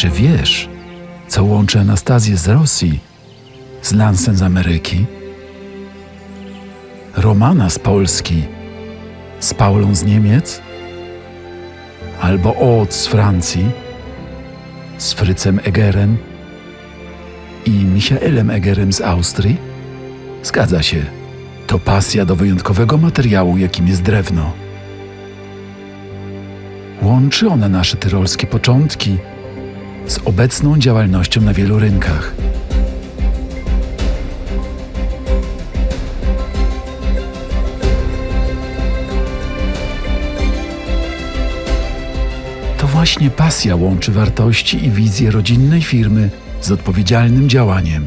Czy wiesz, co łączy Anastazję z Rosji, z Lansem z Ameryki, Romana z Polski, z Paulą z Niemiec, albo Oot z Francji, z Frycem Egerem i Michaelem Egerem z Austrii? Zgadza się. To pasja do wyjątkowego materiału, jakim jest drewno. Łączy ona nasze tyrolskie początki z obecną działalnością na wielu rynkach. To właśnie pasja łączy wartości i wizję rodzinnej firmy z odpowiedzialnym działaniem.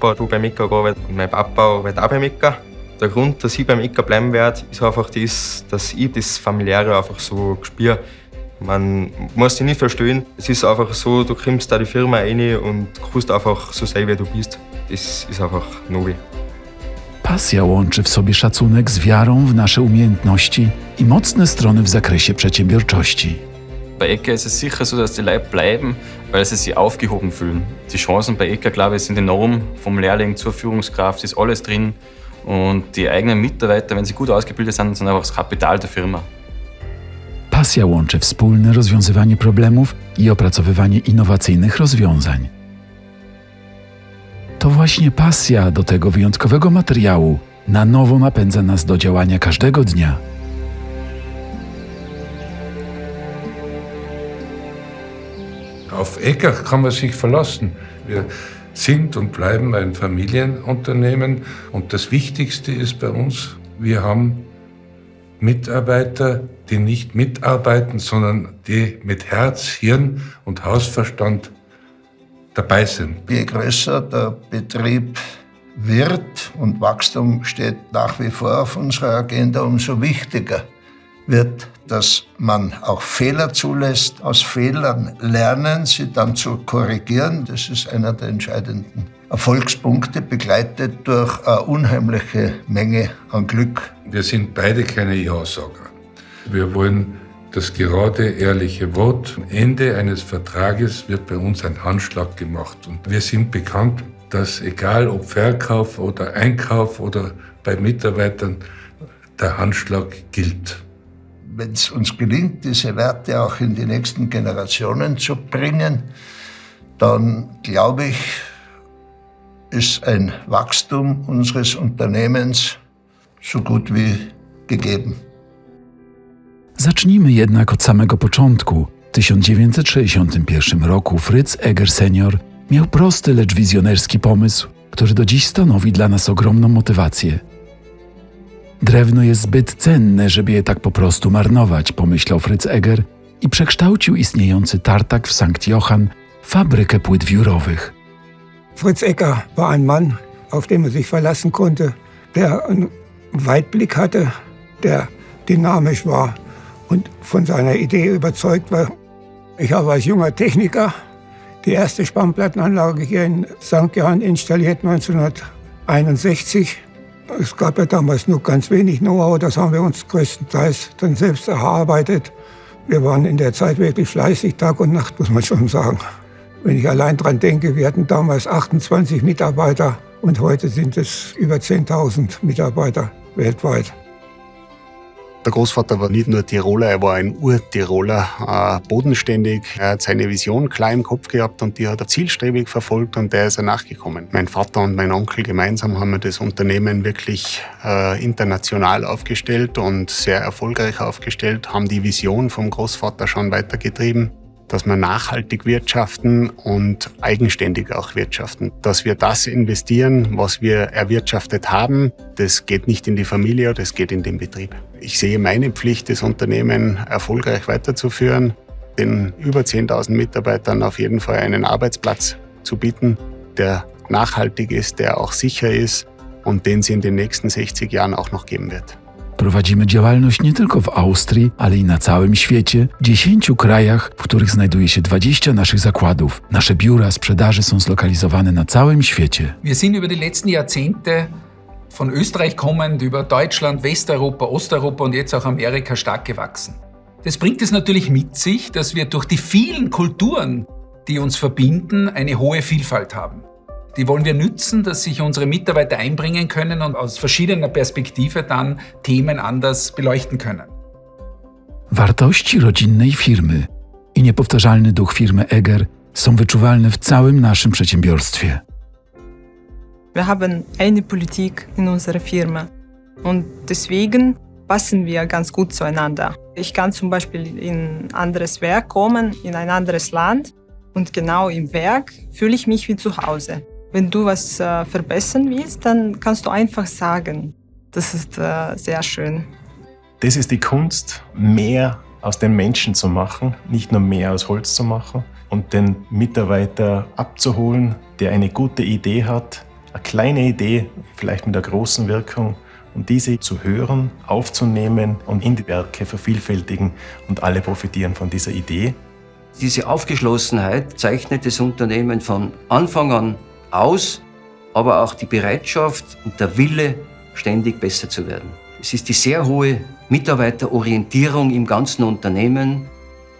Hat beim Icker gearbeitet und mein Papa arbeitet auch beim Icker. Der Grund, dass ich beim Icker bleiben werde, ist einfach das, dass ich das Familiäre einfach so spüre. Man muss dich nicht verstehen. Es ist einfach so, du kommst da die Firma rein und kannst einfach so sein, wie du bist. Das ist einfach neu. Pasja łączy w sobie szacunek z wiarą w nasze umiejętności i mocne strony w zakresie przedsiębiorczości. Bei Ecker ist es sicher so, dass die Leute bleiben, weil sie sich aufgehoben fühlen. Die Chancen bei Ecker, glaube ich, sind enorm. Vom Lehrling zur Führungskraft ist alles drin. Und die eigenen Mitarbeiter, wenn sie gut ausgebildet sind, sind einfach das Kapital der Firma. Pasja łączy wspólne rozwiązywanie problemów i opracowywanie innowacyjnych rozwiązań. To właśnie pasja do tego wyjątkowego materiału na nowo napędza nas do działania każdego dnia. Auf Ecker kann man sich verlassen. Wir sind und bleiben ein Familienunternehmen und das Wichtigste ist bei uns, wir haben Mitarbeiter, die nicht mitarbeiten, sondern die mit Herz, Hirn und Hausverstand dabei sind. Je größer der Betrieb wird und Wachstum steht nach wie vor auf unserer Agenda, umso wichtiger wird, dass man auch Fehler zulässt, aus Fehlern lernen, sie dann zu korrigieren. Das ist einer der entscheidenden Erfolgspunkte, begleitet durch eine unheimliche Menge an Glück. Wir sind beide keine Ja-Sager. Wir wollen das gerade, ehrliche Wort. Am Ende eines Vertrages wird bei uns ein Handschlag gemacht. Und wir sind bekannt, dass egal ob Verkauf oder Einkauf oder bei Mitarbeitern, der Handschlag gilt. Wenn es uns gelingt, diese Werte auch in die nächsten Generationen zu bringen, dann glaube ich, ist ein Wachstum unseres Unternehmens so gut wie gegeben. Zacznijmy jednak od samego początku. W 1961 roku Fritz Eger senior miał prosty, lecz wizjonerski pomysł, który do dziś stanowi dla nas ogromną motywację. Drewno jest zbyt cenne, żeby je tak po prostu marnować, pomyślał Fritz Eger i przekształcił istniejący tartak w St. Johann w fabrykę płyt wiórowych. Fritz Ecker war ein Mann, auf den man sich verlassen konnte, der einen Weitblick hatte, der dynamisch war und von seiner Idee überzeugt war. Ich habe als junger Techniker die erste Spannplattenanlage hier in St. Johann installiert 1961. Es gab ja damals nur ganz wenig Know-how, das haben wir uns größtenteils dann selbst erarbeitet. Wir waren in der Zeit wirklich fleißig, Tag und Nacht, muss man schon sagen. Wenn ich allein dran denke, wir hatten damals 28 Mitarbeiter und heute sind es über 10.000 Mitarbeiter weltweit. Der Großvater war nicht nur Tiroler, er war ein Urtiroler, äh, bodenständig. Er hat seine Vision klar im Kopf gehabt und die hat er zielstrebig verfolgt und der ist er nachgekommen. Mein Vater und mein Onkel gemeinsam haben wir das Unternehmen wirklich äh, international aufgestellt und sehr erfolgreich aufgestellt, haben die Vision vom Großvater schon weitergetrieben dass wir nachhaltig wirtschaften und eigenständig auch wirtschaften. Dass wir das investieren, was wir erwirtschaftet haben, das geht nicht in die Familie, das geht in den Betrieb. Ich sehe meine Pflicht, das Unternehmen erfolgreich weiterzuführen, den über 10.000 Mitarbeitern auf jeden Fall einen Arbeitsplatz zu bieten, der nachhaltig ist, der auch sicher ist und den es in den nächsten 60 Jahren auch noch geben wird. Prowadzimy działalność nie tylko w Austrii, ale i na całym świecie, w 10 krajach, w których znajduje się 20 naszych zakładów. Nasze biura sprzedaży są zlokalizowane na całym świecie. Wir sind über die letzten Jahrzehnte von Österreich kommend über Deutschland, Westeuropa, Osteuropa und jetzt auch Amerika stark gewachsen. Das bringt es natürlich mit sich, dass wir durch die vielen Kulturen, die uns verbinden, eine hohe Vielfalt haben. Die wollen wir nützen, dass sich unsere Mitarbeiter einbringen können und aus verschiedener Perspektive dann Themen anders beleuchten können. Wartości rodzinnej firmy i niepowtarzalny duch firmy Eger są wyczuwalne w całym naszym przedsiębiorstwie. Wir haben eine Politik in unserer Firma und deswegen passen wir ganz gut zueinander. Ich kann zum Beispiel in ein anderes Werk kommen, in ein anderes Land und genau im Werk fühle ich mich wie zu Hause. Wenn du was äh, verbessern willst, dann kannst du einfach sagen. Das ist äh, sehr schön. Das ist die Kunst, mehr aus den Menschen zu machen, nicht nur mehr aus Holz zu machen und den Mitarbeiter abzuholen, der eine gute Idee hat, eine kleine Idee, vielleicht mit einer großen Wirkung, und diese zu hören, aufzunehmen und in die Werke vervielfältigen und alle profitieren von dieser Idee. Diese Aufgeschlossenheit zeichnet das Unternehmen von Anfang an aus, aber auch die Bereitschaft und der Wille, ständig besser zu werden. Es ist die sehr hohe Mitarbeiterorientierung im ganzen Unternehmen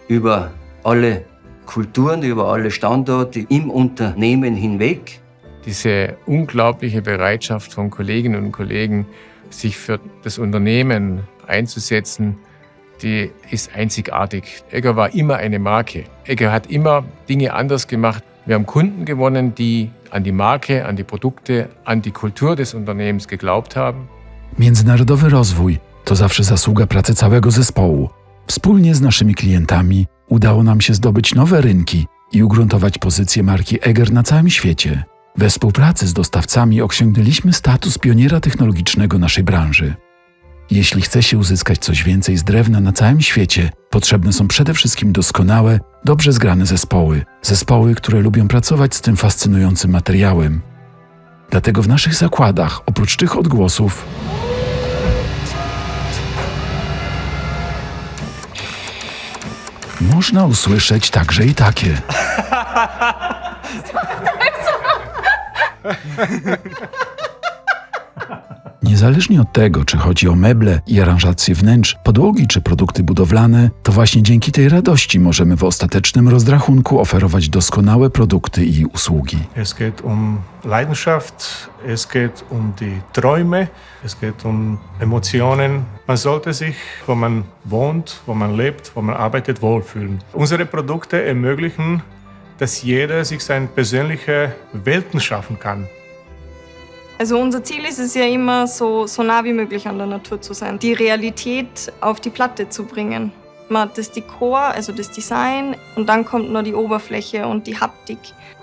über alle Kulturen, über alle Standorte im Unternehmen hinweg. Diese unglaubliche Bereitschaft von Kolleginnen und Kollegen, sich für das Unternehmen einzusetzen, die ist einzigartig. Egger war immer eine Marke. Egger hat immer Dinge anders gemacht. Wir haben Kunden gewonnen, die an die Marke, an die Produkte, an die Kultur des Unternehmens geglaubt haben. Międzynarodowy rozwój to zawsze zasługa pracy całego zespołu. Wspólnie z naszymi klientami udało nam się zdobyć nowe rynki i ugruntować pozycję marki Eger na całym świecie. We współpracy z dostawcami osiągnęliśmy status pioniera technologicznego naszej branży. Jeśli chce się uzyskać coś więcej z drewna na całym świecie, potrzebne są przede wszystkim doskonałe, dobrze zgrane zespoły. Zespoły, które lubią pracować z tym fascynującym materiałem. Dlatego w naszych zakładach, oprócz tych odgłosów, można usłyszeć także i takie. Niezależnie od tego, czy chodzi o meble i aranżacje wnętrz, podłogi czy produkty budowlane, to właśnie dzięki tej radości możemy w ostatecznym rozrachunku oferować doskonałe produkty i usługi. Es geht um Leidenschaft, es geht um die Träume, es geht um Emotionen. Man sollte sich, wo man wohnt, wo man lebt, wo man arbeitet, wohlfühlen. Unsere Produkte ermöglichen, dass jeder sich seine persönliche Welten schaffen kann. Also unser Ziel ist es ja immer, so, so nah wie möglich an der Natur zu sein, die Realität auf die Platte zu bringen. Man hat das Dekor, also das Design, und dann kommt noch die Oberfläche und die Haptik.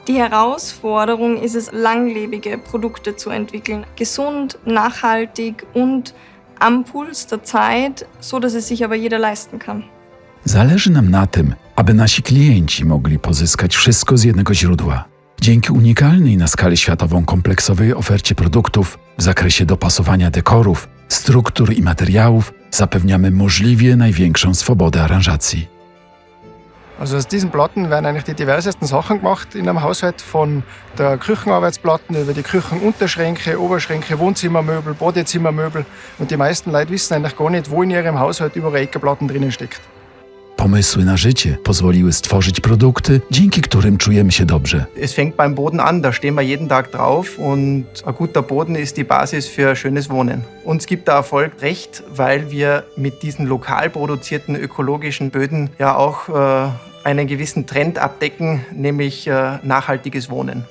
Die Herausforderung ist es, langlebige Produkte zu entwickeln, gesund, nachhaltig und am Puls der Zeit, so dass es sich aber jeder leisten kann. Zależy nam na tym, aby nasi klienci mogli pozyskać wszystko z jednego źródła. Dzięki unikalnej na skalę światową kompleksowej ofercie produktów w zakresie dopasowania dekorów, struktur i materiałów zapewniamy możliwie największą swobodę aranżacji. Also aus diesen Platten werden eigentlich die diversesten Sachen gemacht in einem Haushalt, von der Küchenarbeitsplatten über die Küchenunterschränke, Oberschränke, Wohnzimmermöbel, Badezimmermöbel. Und die meisten Leute wissen eigentlich gar nicht, wo in ihrem Haushalt überall Eckerplatten drinnen steckt. Pomysły na życie pozwoliły stworzyć produkty, dzięki którym czujemy się dobrze. Es fängt beim Boden an, da stehen wir jeden Tag drauf und ein guter Boden ist die Basis für schönes Wohnen. Uns gibt der Erfolg recht, weil wir mit diesen lokal produzierten ökologischen Böden ja auch äh, einen gewissen Trend abdecken, nämlich äh, nachhaltiges Wohnen.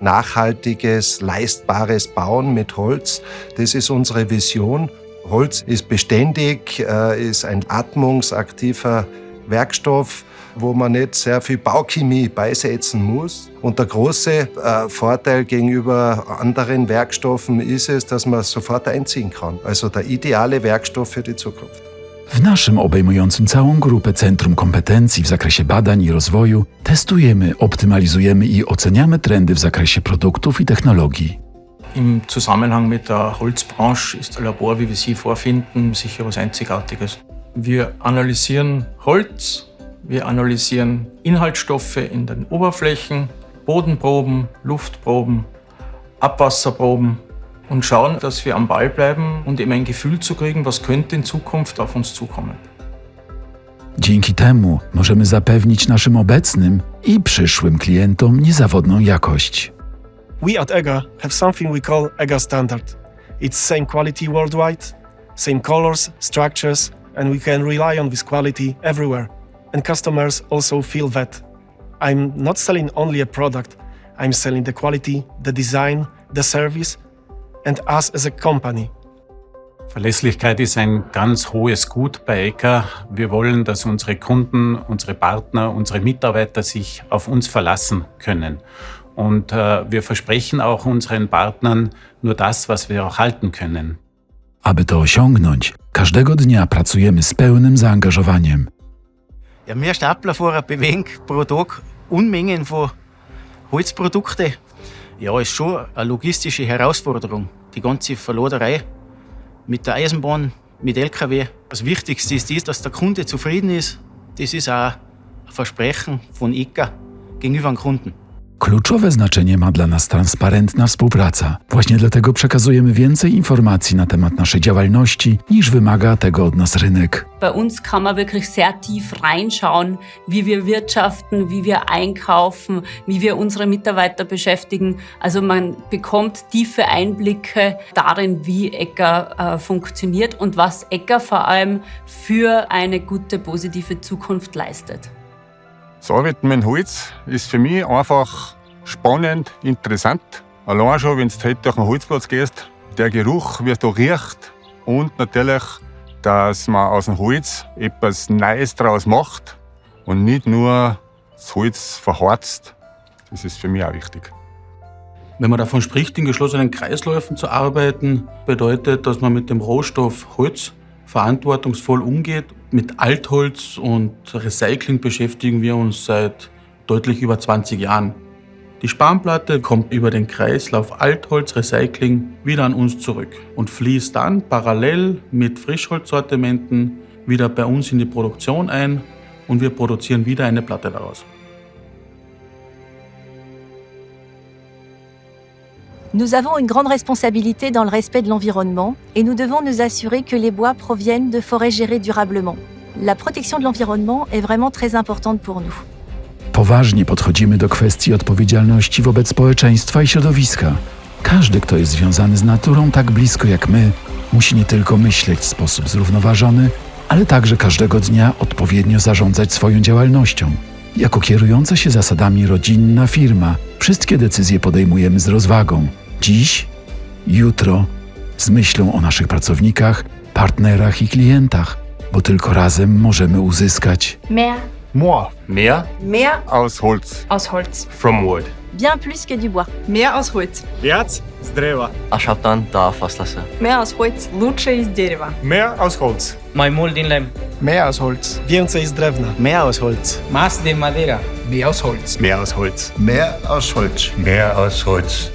Nachhaltiges, leistbares Bauen mit Holz, das ist unsere Vision. Holz ist beständig, äh, ist ein atmungsaktiver Werkstoff, wo man nicht sehr viel Bauchemie beisetzen muss. Und der große äh, Vorteil gegenüber anderen Werkstoffen ist es, dass man sofort einziehen kann. Also der ideale Werkstoff für die Zukunft. W naszym obejmującym całą grupę Centrum Kompetencji w zakresie badań i rozwoju testujemy, optymalizujemy i oceniamy trendy w zakresie produktów i technologii. Im Zusammenhang mit der Holzbranche ist ein Labor, wie wir sie vorfinden, sicher was Einzigartiges. Wir analysieren Holz, wir analysieren Inhaltsstoffe in den Oberflächen, Bodenproben, Luftproben, Abwasserproben und schauen, dass wir am Ball bleiben und eben ein Gefühl zu kriegen, was könnte in Zukunft auf uns zukommen. Dzięki temu możemy zapewnić naszym obecnym i przyszłym klientom niezawodną jakość. We at EGA have something we call EGA Standard. It's same quality worldwide, same colors, structures, and we can rely on this quality everywhere. And customers also feel that. I'm not selling only a product, I'm selling the quality, the design, the service, and us as a company. Verlässlichkeit ist ein ganz hohes Gut bei ECA. Wir wollen, dass unsere Kunden, unsere Partner, unsere Mitarbeiter sich auf uns verlassen können. Und äh, wir versprechen auch unseren Partnern nur das, was wir auch halten können. Aby to osiągnąć, każdego dnia pracujemy z pełnym zaangażowaniem. Ja, wir Staplerfahrer bewegen pro Tag Unmengen von Holzprodukten. Ja, ist schon eine logistische Herausforderung. Die ganze Verladerei mit der Eisenbahn, mit LKW. Das Wichtigste ist dass der Kunde zufrieden ist. Das ist auch ein Versprechen von ICA gegenüber dem Kunden. Kluczowe znaczenie ma dla nas transparentna współpraca. Właśnie dlatego przekazujemy więcej informacji na temat naszej działalności, niż wymaga tego od nas rynek. Bei uns kann man wirklich sehr tief reinschauen, wie wir wirtschaften, wie wir einkaufen, wie wir unsere Mitarbeiter beschäftigen. Also man bekommt tiefe Einblicke darin, wie Ecker äh, funktioniert und was Ecker vor allem für eine gute, positive Zukunft leistet. Das Arbeiten mit Holz ist für mich einfach spannend, interessant. Allein schon, wenn du heute durch den Holzplatz gehst, der Geruch, wie es da riecht und natürlich, dass man aus dem Holz etwas Neues draus macht und nicht nur das Holz verharzt. Das ist für mich auch wichtig. Wenn man davon spricht, in geschlossenen Kreisläufen zu arbeiten, bedeutet, dass man mit dem Rohstoff Holz verantwortungsvoll umgeht. Mit Altholz und Recycling beschäftigen wir uns seit deutlich über 20 Jahren. Die Spanplatte kommt über den Kreislauf Altholz-Recycling wieder an uns zurück und fließt dann parallel mit Frischholzsortimenten wieder bei uns in die Produktion ein und wir produzieren wieder eine Platte daraus. Nous avons une grande responsabilité dans le respect de l'environnement et nous devons nous assurer que les bois proviennent de forêts gérées durablement. La protection de l'environnement est vraiment très importante pour nous. Poważnie podchodzimy do kwestii odpowiedzialności wobec społeczeństwa i środowiska. Każdy, kto jest związany z naturą tak blisko jak my, musi nie tylko myśleć w sposób zrównoważony, ale także każdego dnia odpowiednio zarządzać swoją działalnością. Jako kierująca się zasadami rodzinna firma, wszystkie decyzje podejmujemy z rozwagą Dziś, jutro, z myślą o naszych pracownikach, partnerach i klientach, bo tylko razem możemy uzyskać Mehr, Moi. Mehr? mehr Aus Holz. aus Holz. From wood. Bien plus que du bois. Mehr aus Holz. Wiec z drzewa. A szatan da Fasslasse. Mehr aus Holz. Lучше из дерева. Mehr aus Holz. My mold in lem. Mehr aus Holz. Więcej z drewna. Mehr aus Holz. Más de madera. Mehr aus Holz. Mehr aus Holz. Mehr aus Holz. Mehr aus Holz.